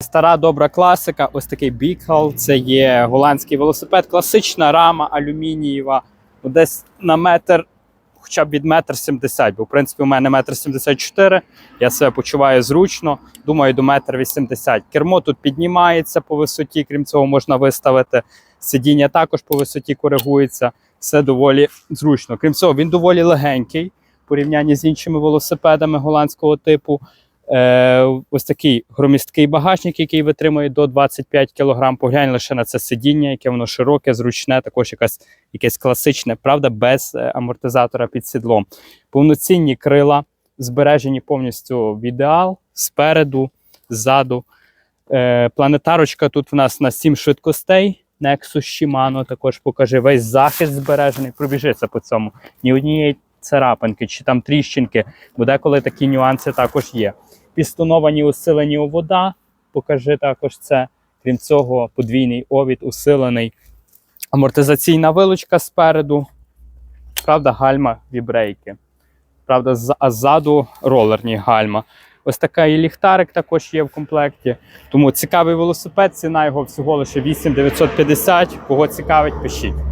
Стара добра класика, ось такий Бікал. Це є голландський велосипед, класична рама алюмінієва, ну, десь на метр, хоча б від метр сімдесят, бо в принципі у мене метр сімдесят чотири. Я себе почуваю зручно. Думаю, до метр вісімдесят. Кермо тут піднімається по висоті, крім цього, можна виставити. Сидіння також по висоті коригується. Все доволі зручно. Крім цього, він доволі легенький в порівнянні з іншими велосипедами голландського типу. Е, ось такий громісткий багажник, який витримує до 25 кг. Поглянь лише на це сидіння, яке воно широке, зручне, також якась, якесь класичне, правда, без е, амортизатора під сідлом. Повноцінні крила збережені повністю в ідеал спереду, ззаду. Е, планетарочка тут в нас на 7 швидкостей. Nexus Shimano також покаже весь захист збережений. Пробіжиться по цьому. Ні однієї царапинки чи там тріщинки, бо деколи такі нюанси також є. Пістоновані усилені вода, покажи також це. Крім цього, подвійний овід усилений. Амортизаційна вилучка спереду. Правда, гальма вібрейки. Правда, ззаду ролерні гальма. Ось така і ліхтарик також є в комплекті. Тому цікавий велосипед, ціна його всього лише 8950. Кого цікавить, пишіть.